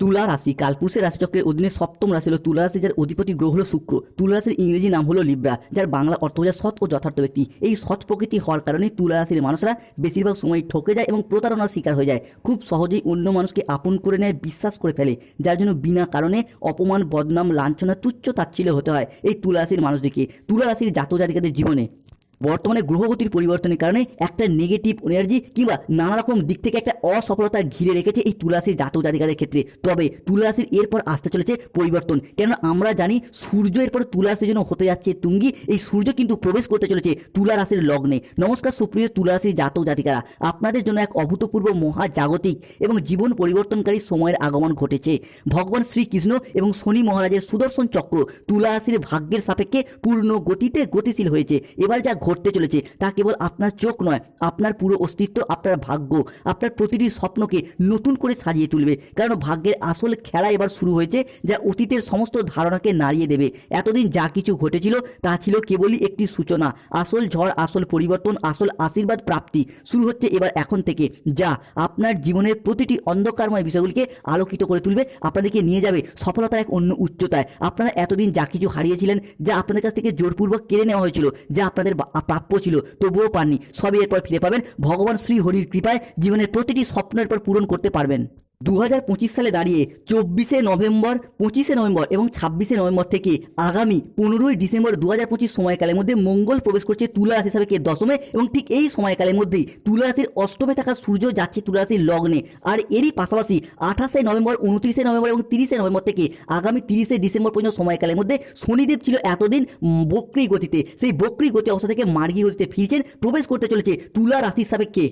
তুলা রাশি, কালপুরুষের রাশিচক্রের অধীনে সপ্তম রাশি হল তুলা রাশি, যার অধিপতি গ্রহ হল শুক্র। তুলা রাশির ইংরেজি নাম হলো লিব্রা, যার বাংলা অর্থ বোঝায় সৎ ও যথার্থ ব্যক্তি। এই সৎ প্রকৃতি হওয়ার কারণে তুলা রাশির মানুষরা বেশিরভাগ সময় ঠকে যায় এবং প্রতারণার শিকার হয়ে যায়। খুব সহজেই অন্য মানুষকে আপন করে নেয়, বিশ্বাস করে ফেলে, যার জন্য বিনা কারণে অপমান, বদনাম লাঞ্ছনা তুচ্ছ তাচ্ছিল্য হতে হয় এই তুলা রাশির মানুষদেরকে তুলা রাশির জাতক জাতিকাদের জীবনে বর্তমানে গ্রহগতির পরিবর্তনের কারণে একটা নেগেটিভ এনার্জি কিংবা নানা রকম দিক থেকে একটা অসফলতা ঘিরে রেখেছে এই তুলাসির জাতক জাতিকাদের ক্ষেত্রে। তবে তুলাসির এরপর আসতে চলেছে পরিবর্তন। কেননা আমরা জানি সূর্য এরপর তুলাসির জন্য হতে যাচ্ছে তুঙ্গি। এই সূর্য কিন্তু প্রবেশ করতে চলেছে তুলা রাশির লগ্নে। নমস্কার, সুপ্রিয় তুলাসির জাতক জাতিকারা। আপনাদের জন্য এক অভূতপূর্ব মহাজাগতিক এবং জীবন পরিবর্তনকারী সময়ের আগমন ঘটেছে। ভগবান শ্রীকৃষ্ণ এবং শনি মহারাজের সুদর্শন চক্র তুলা রাশির ভাগ্যের সাপেক্ষে পূর্ণ গতিতে গতিশীল হয়েছে। এবার যা ঘটতে চলেছে। তা কেবল আপনার চোখ নয়, আপনার পুরো অস্তিত্ব, আপনার ভাগ্য, আপনার প্রতিটি স্বপ্নকে নতুন করে সাজিয়ে তুলবে। কারণ ভাগ্যের আসল খেলা এবার শুরু হয়েছে, যা অতীতের সমস্ত ধারণাকে নাড়িয়ে দেবে। এতদিন যা কিছু ঘটেছিল, তা ছিল কেবলই একটি সূচনা। আসল ঝড়, আসল পরিবর্তন, আসল আশীর্বাদ, প্রাপ্তি। শুরু হচ্ছে এবার এখন থেকে, যা আপনার জীবনের প্রতিটি অন্ধকারময় বিষয়গুলিকে আলোকিত করে তুলবে, আপনাদেরকে নিয়ে যাবে সফলতার এক অন্য উচ্চতায়। আপনারা এতদিন যা কিছু হারিয়েছিলেন, যা আপনাদের কাছ থেকে জোরপূর্বক কেড়ে নেওয়া হয়েছিল, যা আপনাদের প্রাপ্য ছিল, তবুও পাননি। সবই এরপর ফিরে পাবেন ভগবান শ্রী হরির কৃপায়, জীবনের প্রতিটি স্বপ্নের পর পূরণ করতে পারবেন। দু হাজার পঁচিশ সালে দাঁড়িয়ে চব্বিশে নভেম্বর, পঁচিশে নভেম্বর এবং ছাব্বিশে নভেম্বর থেকে আগামী পনেরোই ডিসেম্বর দু হাজার পঁচিশ সময়কালের মধ্যে মঙ্গল প্রবেশ করছে তুলা রাশি হিসাবে কে দশমে এবং ঠিক এই সময়কালের মধ্যেই তুলা রাশির অষ্টমে থাকা সূর্য যাচ্ছে তুলা রাশির লগ্নে। আর এরই পাশাপাশি আঠাশে নভেম্বর, উনত্রিশে নভেম্বর এবং তিরিশে নভেম্বর থেকে আগামী তিরিশে ডিসেম্বর পর্যন্ত সময়কালের মধ্যে শনিদেব ছিল এতদিন বক্রি গতিতে। সেই বক্রি গতি অবস্থা থেকে মার্গী গতিতে ফিরছেন, প্রবেশ করতে চলেছে তুলা রাশি হিসাবে কে?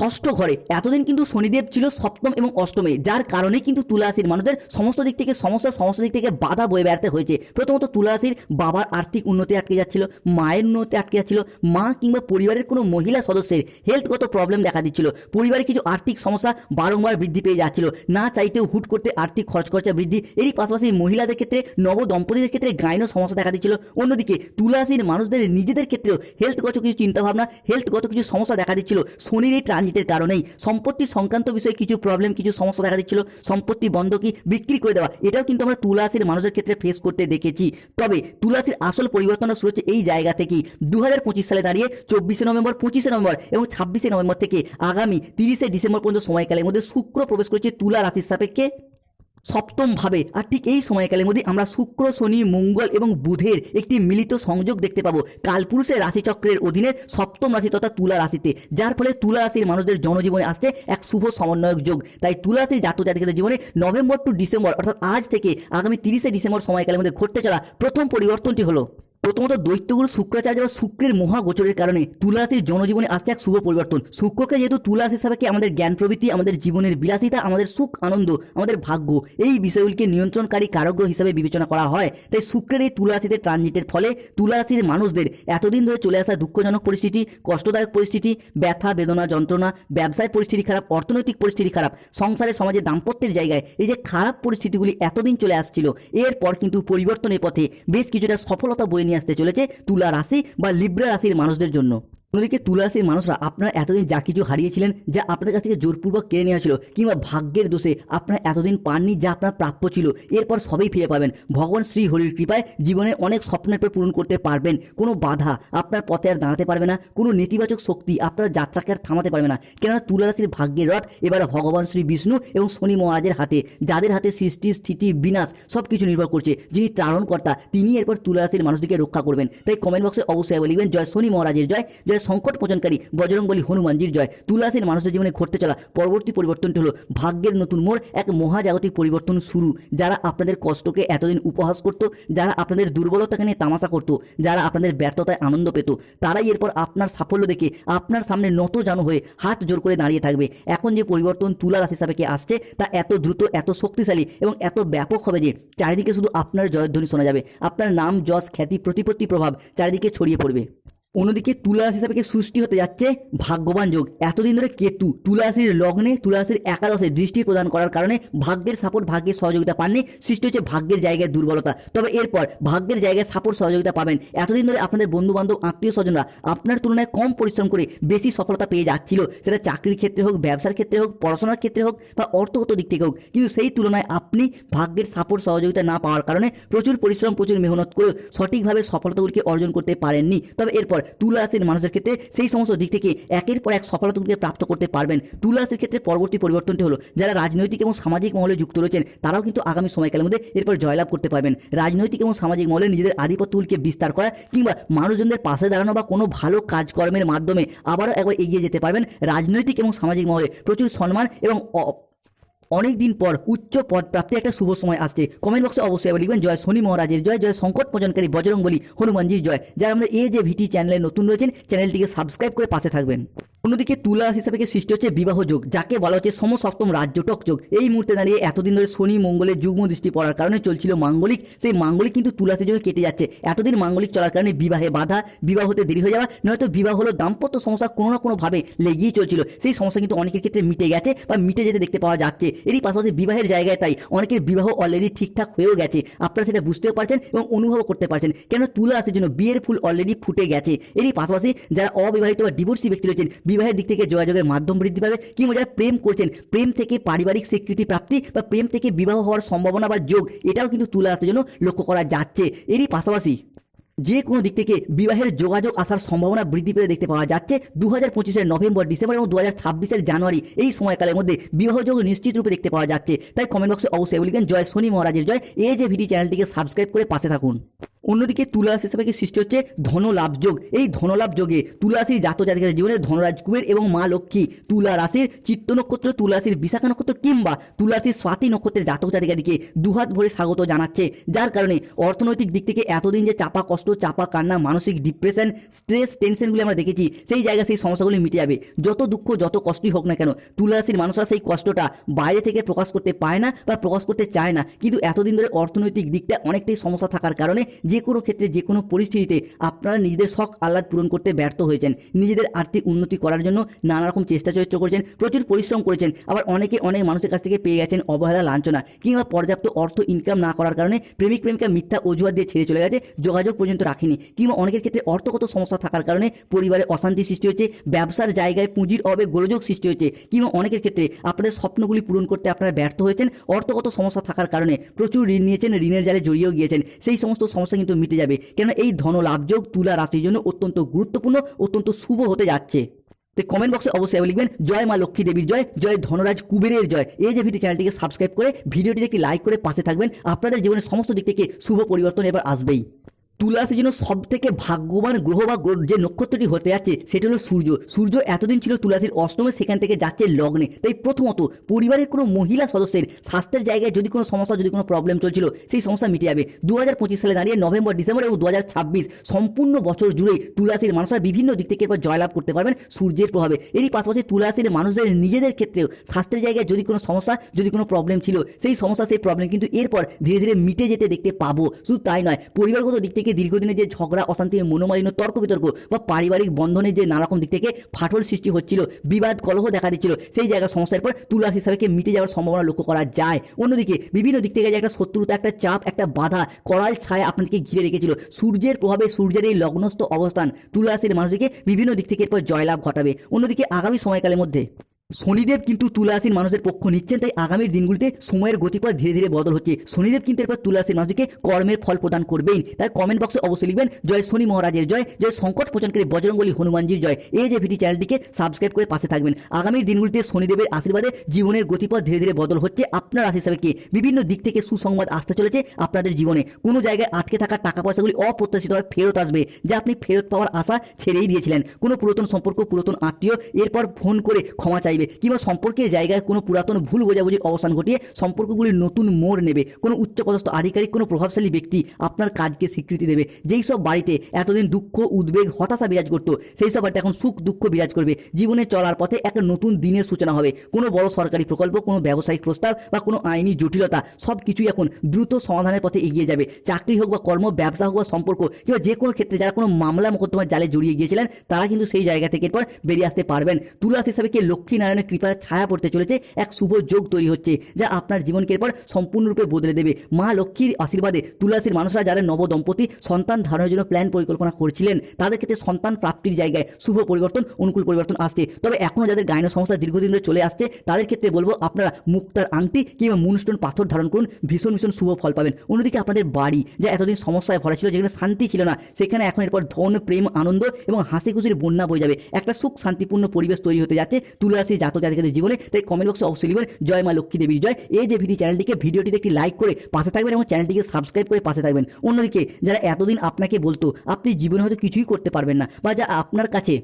ষষ্ঠ ঘরে। এতদিন কিন্তু শনিদেব ছিল সপ্তম এবং অষ্টমে, যার কারণে কিন্তু তুলা রাশির মানুষদের সমস্ত দিক থেকে সমস্যা, সমস্ত দিক থেকে বাধা বয়ে বেড়াতে হয়েছে। প্রথমত তুলা রাশির বাবার আর্থিক উন্নতি আটকে যাচ্ছিল, মায়ের উন্নতি আটকে যাচ্ছিল, মা কিংবা পরিবারের কোনো মহিলা সদস্যের হেলথগত প্রবলেম দেখা দিচ্ছিল। পরিবারে কিছু আর্থিক সমস্যা বারংবার বৃদ্ধি পেয়ে যাচ্ছিল। না চাইতেও হুট করতে আর্থিক খরচ খরচা বৃদ্ধি। এরই পাশাপাশি মহিলাদের ক্ষেত্রে নব দম্পতিদের ক্ষেত্রে গাইনো সমস্যা দেখা দিচ্ছিল। অন্যদিকে তুলা রাশির মানুষদের নিজেদের ক্ষেত্রেও হেলথগত কিছু চিন্তাভাবনা হেলথগত কিছু সমস্যা দেখা দিচ্ছিল। শনির এই ট্রানজিটের কারণেই সম্পত্তি সংক্রান্ত বিষয়ে কিছু প্রবলেম কিছু সমস্যা দেখা দিচ্ছিল, সম্পত্তি বন্ধকি বিক্রি করে দেওয়া। এটাও কিন্তু আমরা তুলাশির মানুষের ক্ষেত্রে ফেস করতে দেখেছি। তবে তুলাশির আসল পরিবর্তনটা শুরু হচ্ছে এই জায়গা থেকেই। দু হাজার পঁচিশ সালে দাঁড়িয়ে চব্বিশে নভেম্বর, পঁচিশে নভেম্বর এবং ছাব্বিশে নভেম্বর থেকে আগামী তিরিশে ডিসেম্বর পর্যন্ত সময়কালের মধ্যে শুক্র প্রবেশ করেছে তুলা রাশির সাপেক্ষে। সপ্তম ভাবে আর ঠিক এই সময়কালের মধ্যে আমরা শুক্র, শনি, মঙ্গল এবং বুধের একটি মিলিত সংযোগ দেখতে পাবো। কালপুরুষের রাশিচক্রের অধীনে সপ্তম রাশি তথা তুলা রাশিতে, যার ফলে তুলা রাশির মানুষদের জনজীবনে আসছে এক শুভ সমন্বয়ক যোগ। তাই তুলা রাশির জাতক জাতিকাদের জীবনে নভেম্বর টু ডিসেম্বর অর্থাৎ আজ থেকে আগামী তিরিশে ডিসেম্বর সময়কালের মধ্যে ঘটতে চলা প্রথম পরিবর্তনটি হলো প্রথমত দৈত্যগুরু শুক্রাচার্য বা শুক্রের মহাগোচরের কারণে তুলারাশির জনজীবনে আসছে এক শুভ পরিবর্তন। শুক্রকে যেহেতু তুলা রাশি হিসাবে আমাদের জ্ঞান প্রবৃত্তি আমাদের জীবনের বিলাসিতা, আমাদের সুখ, আনন্দ, আমাদের ভাগ্য, এই বিষয়গুলিকে নিয়ন্ত্রণকারী কারগ্রহ হিসাবে বিবেচনা করা হয়। তাই শুক্রের এই তুলারাশিতে ট্রানজিটের ফলে তুলা রাশির মানুষদের এতদিন ধরে চলে আসা দুঃখজনক পরিস্থিতি, কষ্টদায়ক পরিস্থিতি, ব্যথা, বেদনা, যন্ত্রণা, ব্যবসায় পরিস্থিতি খারাপ, অর্থনৈতিক পরিস্থিতি খারাপ, সংসারে সমাজে দাম্পত্যের জায়গায় এই যে খারাপ পরিস্থিতিগুলি এতদিন চলে আসছিল, এরপর কিন্তু পরিবর্তনের পথে বেশ কিছুটা সফলতা বয়ে নিয়ে আসতে চলেছে তুলা রাশি বা লিব্রা রাশির মানুষদের জন্য। অন্যদিকে তুলা রাশির মানুষরা আপনারা এতদিন যা কিছু হারিয়েছিলেন, যা আপনাদের কাছ থেকে জোরপূর্বক কেড়ে নেওয়া ছিল, কিংবা ভাগ্যের দোষে আপনারা এতদিন পাননি যা আপনার প্রাপ্য ছিল, এরপর সবই ফিরে পাবেন। ভগবান শ্রী হরির কৃপায় জীবনে অনেক স্বপ্নের পর পূরণ করতে পারবেন। কোনো বাধা আপনার পথে আর দাঁড়াতে পারবে না, কোনো নেতিবাচক শক্তি আপনার যাত্রাকে আর থামাতে পারবে না। কেননা তুলা রাশির ভাগ্যের রথ এবার ভগবান শ্রী বিষ্ণু এবং শনি মহারাজের হাতে, যাদের হাতে সৃষ্টি, স্থিতি, বিনাশ সব কিছু নির্ভর করছে। যিনি ত্রাণকর্তা তিনি এরপর তুলা রাশির মানুষটিকে রক্ষা করবেন। তাই কমেন্ট বক্সে অবশ্যই লিখবেন, জয় শনি মহারাজের জয় জয় সংকট মোচনকারী বজরংবলী হনুমানজির জয়। তুলা রাশির মানুষের জীবনে ঘটতে চলা পরবর্তী পরিবর্তনটি হলো, ভাগ্যের নতুন মোড় এক মহাজাগতিক পরিবর্তন শুরু, যারা আপনাদের কষ্টকে এতদিন উপহাস করত, যারা আপনাদের দুর্বলতাকে নিয়ে তামাশা করত, যারা আপনাদের ব্যর্থতায় আনন্দ পেত। তারাই এরপর আপনার সাফল্য দেখে আপনার সামনে নত জানো হয়ে হাত জোর করে দাঁড়িয়ে থাকবে। এখন যে পরিবর্তন তুলা রাশি হিসাবে কি আসছে, তা এত দ্রুত, এত শক্তিশালী এবং এত ব্যাপক হবে যে চারিদিকে শুধু আপনার জয়ধ্বনি শোনা যাবে। আপনার নাম, যশ, খ্যাতি, প্রতিপত্তি প্রভাব চারিদিকে ছড়িয়ে পড়বে। অন্যদিকে তুলা হিসাবে সৃষ্টি হতে যাচ্ছে? ভাগ্যবান যোগ। এতদিন ধরে কেতু তুলা লগ্নে তুলা একাদশে দৃষ্টি প্রদান করার কারণে ভাগ্যের সাপোর্ট, ভাগ্যের সহযোগিতা পাননি। সৃষ্টি হচ্ছে ভাগ্যের জায়গায় দুর্বলতা। তবে এরপর ভাগ্যের জায়গায় সাপোর্ট, সহযোগিতা পাবেন। এতদিন ধরে আপনাদের বন্ধু বান্ধব আত্মীয় স্বজনরা আপনার তুলনায় কম পরিশ্রম করে বেশি সফলতা পেয়ে যাচ্ছিল। সেটা চাকরির ক্ষেত্রে হোক, ব্যবসার ক্ষেত্রে হোক, পড়াশোনার ক্ষেত্রে হোক বা অর্থগত দিক থেকে হোক। কিন্তু সেই তুলনায় আপনি ভাগ্যের সাপোর্ট, সহযোগিতা না পাওয়ার কারণে প্রচুর পরিশ্রম, প্রচুর মেহনত করে সঠিকভাবে সফলতাগুলিকে অর্জন করতে পারেননি। তবে এরপর তুলা রাশির মানুষের ক্ষেত্রে সেই সমস্ত দিক থেকে একের পর এক সফলতাগুলিকে প্রাপ্ত করতে পারবেন। তুলা রাশির ক্ষেত্রে পরবর্তী পরিবর্তনটি হলো, যারা রাজনৈতিক এবং সামাজিক মহলে যুক্ত রয়েছেন, তারাও কিন্তু আগামী সময়কালের মধ্যে এরপর জয়লাভ করতে পারবেন। রাজনৈতিক এবং সামাজিক মহলে নিজেদের আধিপত্যগুলিকে বিস্তার করা কিংবা মানুষজনদের পাশে দাঁড়ানো বা কোনো ভালো কাজকর্মের মাধ্যমে আবারও একবার এগিয়ে যেতে পারবেন। রাজনৈতিক এবং সামাজিক মহলে প্রচুর সম্মান এবং অ- অনেক দিন পর উচ্চ পদ প্রাপ্তির একটা শুভ সময় আসছে। কমেন্ট বক্সে অবশ্যই লিখবেন, জয় শনি মহারাজের জয় জয় সংকট মোচনকারী বজরং বলি হনুমানজির জয়। যারা আমাদের এই যে ভিটি চ্যানেলে নতুন রয়েছেন, চ্যানেলটিকে সাবস্ক্রাইব করে পাশে থাকবেন। অন্যদিকে তুলা রাশি হিসাবে সৃষ্টি হচ্ছে বিবাহ যোগ, যাকে বলা হচ্ছে সমসপ্তম রাজ্যটক যোগ। এই মুহূর্তে দাঁড়িয়ে এতদিন ধরে শনি, মঙ্গলের যুগ্ম দৃষ্টি পড়ার কারণে চলছিল মাঙ্গলিক। সেই মাঙ্গলিক কিন্তু তুলাসের জন্য কেটে যাচ্ছে। এতদিন মাঙ্গলিক চলার কারণে বিবাহে বাধা, বিবাহ হতে দেরি হয়ে যাওয়া, নয়তো বিবাহ হলো দাম্পত্য সমস্যা কোনো না কোনোভাবে লেগেই চলছিল। সেই সমস্যা কিন্তু অনেকের ক্ষেত্রে মিটে গেছে বা মিটে যেতে দেখতে পাওয়া যাচ্ছে। এরই পাশাপাশি বিবাহের জায়গায় তাই অনেকের বিবাহ অলরেডি ঠিকঠাক হয়েও গেছে। আপনারা সেটা বুঝতেও পারছেন এবং অনুভব করতে পারছেন। কেন তুলা রাশির জন্য বিয়ের ফুল অলরেডি ফুটে গেছে? এরই পাশাপাশি যারা অবিবাহিত বা ডিভোর্সি ব্যক্তি রয়েছেন বিবাহের দিক থেকে যোগাযোগের মাধ্যম বৃদ্ধি পাবে। কিংবা যারা প্রেম করছেন। প্রেম থেকে পারিবারিক স্বীকৃতি প্রাপ্তি বা প্রেম থেকে বিবাহ হওয়ার সম্ভাবনা বা যোগ, এটাও কিন্তু তুলে আসার জন্য লক্ষ্য করা যাচ্ছে। এরই পাশাপাশি যে কোনো দিক থেকে বিবাহের যোগাযোগ আসার সম্ভাবনা বৃদ্ধি পেতে দেখতে পাওয়া যাচ্ছে। দু হাজার পঁচিশের নভেম্বর, ডিসেম্বর এবং দু হাজার ছাব্বিশের জানুয়ারি এই সময়কালের মধ্যে বিবাহযোগ নিশ্চিত রূপে দেখতে পাওয়া যাচ্ছে। তাই কমেন্ট বক্সে অবশ্যই লিখেন। জয় শনি মহারাজের জয়। এই যে ভিডি চ্যানেলটিকে সাবস্ক্রাইব করে পাশে থাকুন। অন্যদিকে তুলা রাশি হিসাবে সৃষ্টি হচ্ছে? ধনলাভ যোগ। এই ধনলাভ যোগে তুলা রাশির জাত জাতিকার জীবনে ধনরাজ কুবের এবং মা লক্ষ্মী তুলা রাশির চিত্ত নক্ষত্র তুলাশির বিশাখা নক্ষত্র কিংবা তুলাশির স্বাতি নক্ষত্রের জাতক জাতিকাদিকে দুহাত ভরে স্বাগত জানাচ্ছে। যার কারণে অর্থনৈতিক দিক থেকে এতদিন যে চাপা কষ্ট, চাপা কান্না, মানসিক ডিপ্রেশন, স্ট্রেস, টেনশনগুলি আমরা দেখেছি, সেই জায়গায় সেই সমস্যাগুলি মিটে যাবে। যত দুঃখ, যত কষ্টই হোক না কেন তুলাশির মানুষরা সেই কষ্টটা বাইরে থেকে প্রকাশ করতে পারে না বা প্রকাশ করতে চায় না। কিন্তু এতদিন ধরে অর্থনৈতিক দিকটা অনেকটাই সমস্যা থাকার কারণে যে কোনো ক্ষেত্রে, যে কোনো পরিস্থিতিতে আপনারা নিজেদের শখ আহ্লাদ পূরণ করতে ব্যর্থ হয়েছেন। নিজেদের আর্থিক উন্নতি করার জন্য নানা রকম চেষ্টা চরিত্র করেছেন, প্রচুর পরিশ্রম করেছেন। আবার অনেকে অনেক মানুষের কাছ থেকে পেয়ে গেছেন অবহেলা, লাঞ্ছনা কিংবা পর্যাপ্ত অর্থ ইনকাম না করার কারণে প্রেমিক, প্রেমিকা মিথ্যা অজুহাত দিয়ে ছেড়ে চলে গেছে, যোগাযোগ পর্যন্ত রাখেনি কিংবা অনেকের ক্ষেত্রে অর্থগত সমস্যা থাকার কারণে পরিবারে অশান্তি সৃষ্টি হচ্ছে, ব্যবসার জায়গায় পুঁজির অভাবে গোলযোগ সৃষ্টি হচ্ছে কিংবা অনেকের ক্ষেত্রে আপনাদের স্বপ্নগুলি পূরণ করতে আপনারা ব্যর্থ হয়েছেন, অর্থগত সমস্যা থাকার কারণে প্রচুর ঋণ নিয়েছেন, ঋণের জালে জড়িয়েও গিয়েছেন। সেই সমস্ত সমস্যা কিন্তু মিটে যাবে। কেননা এই ধন লাভযোগ তুলা রাশির জন্য অত্যন্ত গুরুত্বপূর্ণ, অত্যন্ত শুভ হতে যাচ্ছে। তো কমেন্ট বক্সে অবশ্যই লিখবেন, জয় মা লক্ষ্মী দেবীর জয় জয় ধনরাজ কুবেরের জয়। এই যে ভিডিও চ্যানেলটিকে সাবস্ক্রাইব করে, ভিডিওটিকে লাইক করে পাশে থাকবেন। আপনাদের জীবনের সমস্ত দিক থেকে শুভ পরিবর্তন এবার আসবেই। তুলা জন্য সব থেকে ভাগ্যবান গ্রহ বা যে নক্ষত্রটি হতে যাচ্ছে, সেটা হলো সূর্য। সূর্য এতদিন ছিল তুলাসীর অষ্টমে সেখান থেকে যাচ্ছে লগ্নে। তাই প্রথমত পরিবারের কোনো মহিলা সদস্যের স্বাস্থ্যের জায়গায় যদি কোনো সমস্যা, যদি কোনো প্রবলেম চলছিল, সেই সমস্যা মিটে যাবে। দু হাজার পঁচিশ সালে দাঁড়িয়ে নভেম্বর, ডিসেম্বর এবং দু হাজার ছাব্বিশ সম্পূর্ণ বছর জুড়ে তুলাসীর মানুষরা বিভিন্ন দিক থেকে এরপর জয়লাভ করতে পারবেন সূর্যের প্রভাবে। এরই পাশাপাশি তুলাসীর মানুষদের নিজেদের ক্ষেত্রেও স্বাস্থ্যের জায়গায় যদি কোনো সমস্যা, যদি কোনো প্রবলেম ছিল, সেই সমস্যা, সেই প্রবলেম কিন্তু এরপর ধীরে ধীরে মিটে যেতে দেখতে পাবো। শুধু তাই নয়, পরিবারগত দিক থেকে দীর্ঘদিনের যে ঝগড়া, অশান্তি, মনোমালিন্য, তর্ক বিতর্ক বা পারিবারিক বন্ধনের যে নানা রকম দিক থেকে ফাটল সৃষ্টি হচ্ছিল, বিবাদ কলহ দেখা দিচ্ছিল, সেই জায়গার সমস্যার পর তুলাস হিসাবে মিটে যাওয়ার সম্ভাবনা লক্ষ্য করা যায়। অন্যদিকে বিভিন্ন দিক থেকে যে একটা শত্রুতা, একটা চাপ, একটা বাধা, করাল ছায়া আপনাদেরকে ঘিরে রেখেছিল। সূর্যের প্রভাবে সূর্যের এই লগ্নস্থ অবস্থান তুলাসের মানুষদেরকে বিভিন্ন দিক থেকে এরপর জয়লাভ ঘটাবে। অন্যদিকে আগামী সময়কালের মধ্যে শনিদেব কিন্তু তুলা মানুষের পক্ষ নিচ্ছেন, তাই আগামীর দিনগুলিতে সময়ের গতিপথ ধীরে ধীরে বদল হচ্ছে। শনিদেব কিন্তু এরপর তুলা রাশির মানুষকে কর্মের ফল প্রদান করবেন তাই কমেন্ট বক্সে অবশ্যই লিখবেন, জয় শনি মহারাজের জয় জয় সংকট প্রচনকারী বজরঙ্গলী হনুমানজির জয়। এই যে ভিডি চ্যানেলটিকে সাবস্ক্রাইব করে পাশে থাকবেন। আগামীর দিনগুলিতে শনিদেবের আশীর্বাদে জীবনের গতিপথ ধীরে ধীরে বদল হচ্ছে আপনার রাশি হিসাবে কি? বিভিন্ন দিক থেকে সুসংবাদ আসতে চলেছে আপনাদের জীবনে। কোনো জায়গায় আটকে থাকা টাকা পয়সাগুলি অপ্রত্যাশিতভাবে ফেরত আসবে, যা আপনি ফেরত পাওয়ার আশা ছেড়েই দিয়েছিলেন। কোনো পুরাতন সম্পর্ক, পুরাতন আত্মীয় এরপর ফোন করে ক্ষমা চাইবে নেবে, কিংবা সম্পর্কের জায়গায় কোনো পুরাতন ভুল বোঝাবুঝির অবসান ঘটিয়ে সম্পর্কগুলি নতুন মোড় নেবে, কোনো উচ্চপদস্থ আধিকারিক, কোনো প্রভাবশালী ব্যক্তি আপনার কাজকে স্বীকৃতি দেবে। যেই সব বাড়িতে এতদিন দুঃখ, উদ্বেগ, হতাশা বিরাজ করতো, সেই সব বাড়িতে এখন সুখ, দুঃখ বিরাজ করবে। জীবনে চলার পথে একটা নতুন দিনের সূচনা হবে। কোনো বড় সরকারি প্রকল্প, কোনো ব্যবসায়িক প্রস্তাব বা কোনো আইনি জটিলতা, সব কিছুই এখন দ্রুত সমাধানের পথে এগিয়ে যাবে। চাকরি হোক বা কর্ম, ব্যবসা হোক বা সম্পর্ক, কিংবা যে কোনো ক্ষেত্রে যারা কোনো মামলা, মোকদ্দমার জালে জড়িয়ে গিয়েছিলেন, তারা কিন্তু সেই জায়গা থেকে এরপর বেরিয়ে আসতে পারবেন। তুলাস হিসাবে কে লক্ষ্মী নারায়ণের কৃপার ছায়া পড়তে চলেছে, এক শুভ যোগ তৈরি হচ্ছে, যা আপনার জীবনকে এরপর সম্পূর্ণরূপে বদলে দেবে। মা লক্ষ্মীর আশীর্বাদে তুলাসীর মানুষরা যারা নবদম্পতি সন্তান ধারণের জন্য প্ল্যান পরিকল্পনা করছিলেন, তাদের ক্ষেত্রে সন্তান প্রাপ্তির জায়গায় শুভ পরিবর্তন, অনুকূল পরিবর্তন আসছে। তবে এখনও যাদের গায়ন সমস্যা দীর্ঘদিন ধরে চলে আসছে, তাদের ক্ষেত্রে বলব আপনারা মুক্তার আংটি কিংবা মুনস্টোন পাথর ধারণ করুন, ভীষণ ভীষণ শুভ ফল পাবেন। অন্যদিকে আপনাদের বাড়ি, যা এতদিন সমস্যায় ভরা ছিল, যেখানে শান্তি ছিল না, সেখানে এখন এরপর ধন, প্রেম, আনন্দ এবং হাসি খুশির বন্যা বয়ে যাবে। একটা সুখ শান্তিপূর্ণ পরিবেশ তৈরি হতে যাচ্ছে তুলারাশি জাতক জাতিকাদের জীবনে, তাই কমেন্ট বক্সে অবশ্যই লিখবেন, জয় মা লক্ষ্মী দেবীর জয়। এই যে ভিডিও চ্যানেলটিকে ভিডিওটিতে একটি লাইক করে পাশে থাকবেন এবং চ্যানেলটিকে সাবস্ক্রাইব করে পাশে থাকবেন। অন্যদিকে, যারা এতদিন আপনাকে বলতো, আপনি জীবনে হয়তো কিছুই করতে পারবেন না, বা যা আপনার কাছে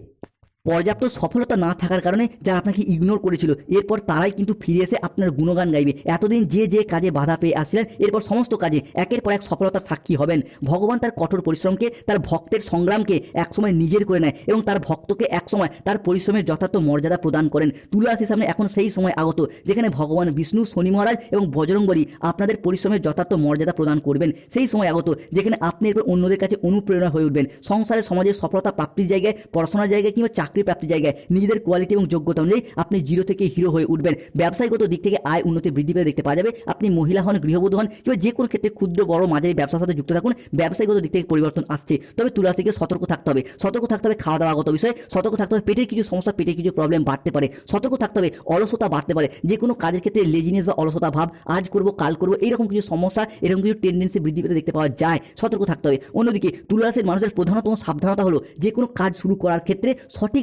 পর্যাপ্ত সফলতা না থাকার কারণে যারা আপনাকে ইগনোর করেছিল, এরপর তারাই কিন্তু ফিরে এসে আপনার গুণগান গাইবে। এতদিন যে যে কাজে বাধা পেয়ে আসছিলেন, এরপর সমস্ত কাজে একের পর এক সফলতার সাক্ষী হবেন। ভগবান তার কঠোর পরিশ্রমকে, তার ভক্তের সংগ্রামকে একসময় নিজের করে নেয় এবং তার ভক্তকে একসময় তার পরিশ্রমের যথার্থ মর্যাদা প্রদান করেন। তুলা সামনে এখন সেই সময় আগত, যেখানে ভগবান বিষ্ণু, শনি মহারাজ এবং বজরংবলী আপনাদের পরিশ্রমের যথার্থ মর্যাদা প্রদান করবেন। সেই সময় আগত, যেখানে আপনি এরপর অন্যদের কাছে অনুপ্রেরণা হয়ে উঠবেন। সংসারে সমাজের সফলতা প্রাপ্তির জায়গায়, পড়াশোনার জায়গায় কিংবা চাকরি প্রাপ্তির জায়গায় নিজেদের কোয়ালিটি এবং যোগ্যতা অনুযায়ী আপনি জিরো থেকে হিরো হয়ে উঠবেন। ব্যবসায়গত দিক থেকে আয় উন্নতি বৃদ্ধি পেতে দেখতে পাওয়া যাবে। আপনি মহিলা হন, গৃহবধূ হন, কিংবা যে কোনো ক্ষেত্রে ক্ষুদ্র, বড়, মাঝারি ব্যবসার সাথে যুক্ত থাকুন। ব্যবসায়িকগত দিক থেকে পরিবর্তন আসছে। তবে তুলাসীকে সতর্ক থাকতে হবে। সতর্ক থাকতে হবে খাওয়া দাওয়াগত বিষয়ে। সতর্ক থাকতে হবে পেটের কিছু সমস্যা, পেটের কিছু প্রবলেম বাড়তে পারে। সতর্ক থাকতে হবে অলসতা বাড়তে পারে। যে কোনো কাজের ক্ষেত্রে লেজিনেস বা অলসতা ভাব, আজ করব, কাল করব এইরকম কিছু সমস্যা, এরকম কিছু টেন্ডেন্সি বৃদ্ধি পেতে দেখতে পাওয়া যায়। সতর্ক থাকতে হবে। অন্যদিকে তুলারাশির মানুষের প্রধানতম সাবধানতা হলো যে কোনো কাজ শুরু করার ক্ষেত্রে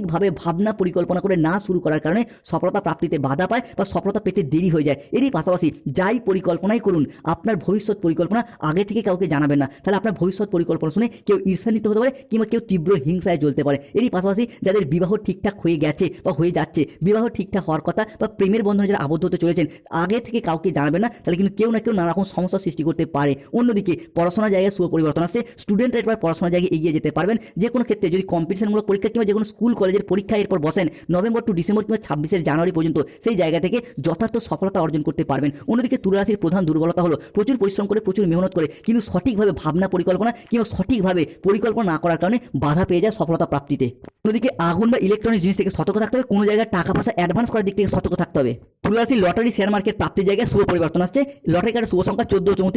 সঠিকভাবে ভাবনা পরিকল্পনা করে না শুরু করার কারণে সফলতা প্রাপ্তিতে বাধা পায় বা সফলতা পেতে দেরি হয়ে যায়। এরই পাশাপাশি যাই পরিকল্পনাই করুন, আপনার ভবিষ্যৎ পরিকল্পনা আগে থেকে কাউকে জানাবেন না। তাহলে আপনার ভবিষ্যৎ পরিকল্পনা শুনে কেউ ঈর্ষান্বিত হতে পারে কিংবা কেউ তীব্র হিংসায় জ্বলতে পারে। এরই পাশাপাশি যাদের বিবাহ ঠিকঠাক হয়ে গেছে বা হয়ে যাচ্ছে, বিবাহ ঠিকঠাক হওয়ার কথা বা প্রেমের বন্ধনে যারা আবদ্ধ হতে চলেছেন, আগে থেকে কাউকে জানাবেন না, তাহলে কিন্তু কেউ না কেউ নানা রকম সমস্যার সৃষ্টি করতে পারে। অন্যদিকে পড়াশোনার জায়গায় শুভ পরিবর্তন আসছে স্টুডেন্টরা এরপর পড়াশোনার জায়গায় এগিয়ে যেতে পারবেন। যে কোনো ক্ষেত্রে যদি কম্পিটিশনমূলক পরীক্ষা কিংবা যে কোনো স্কুল কলেজের পরীক্ষা এরপর বসেন নভেম্বর টু ডিসেম্বর কিংবা ছাব্বিশের জানুয়ারি পর্যন্ত। সেই জায়গা থেকে যথার্থ সফলতা অর্জন করতে পারবেন। অন্যদিকে তুলারাশির প্রধান দুর্বলতা হলো প্রচুর পরিশ্রম করে, প্রচুর মেহনত করে, কিন্তু সঠিকভাবে ভাবনা পরিকল্পনা কিংবা সঠিকভাবে পরিকল্পনা না করার কারণে বাধা পেয়ে যায় সফলতা প্রাপ্তিতে। অন্যদিকে আগুন বা ইলেকট্রনিক জিনিস থেকে সতর্ক থাকতে হবে, কোনো জায়গায় টাকা পয়সা অ্যাডভান্স করার দিক থেকে সতর্ক থাকতে হবে। তুলারাশি লটারি শেয়ার মার্কেট প্রাপ্তির জায়গায় শুভ পরিবর্তন আসছে। লটারি কার্ডের শুভ সংখ্যা চোদ্দ চৌত্রিশ।